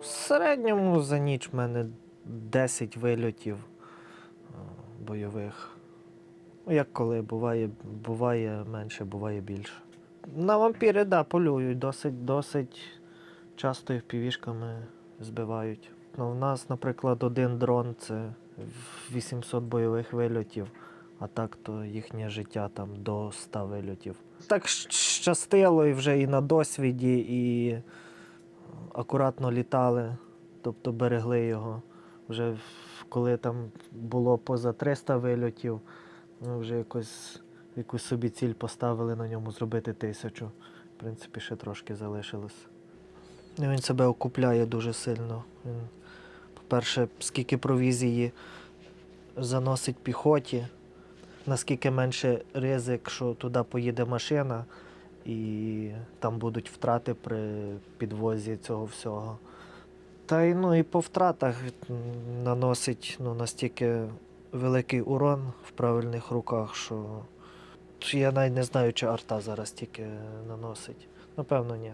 В середньому за ніч в мене 10 вильотів е, бойових. Ну, як коли, буває, буває менше, буває більше. На вампіри, да, полюють, досить, досить часто їх півішками збивають. Ну, в нас, наприклад, один дрон це 800 бойових вильотів, а так то їхнє життя там до 100 вильотів. Так щастило і вже і на досвіді, і акуратно літали, тобто берегли його. Вже коли там було поза 300 вильотів, ми вже якось, якусь собі ціль поставили на ньому зробити тисячу. В принципі, ще трошки залишилось. І Він себе окупляє дуже сильно. Він, по-перше, скільки провізії заносить піхоті, наскільки менше ризик, що туди поїде машина, і там будуть втрати при підвозі цього всього. Та й ну і по втратах наносить ну, настільки великий урон в правильних руках, що я навіть не знаю, чи арта зараз тільки наносить. Напевно, ні.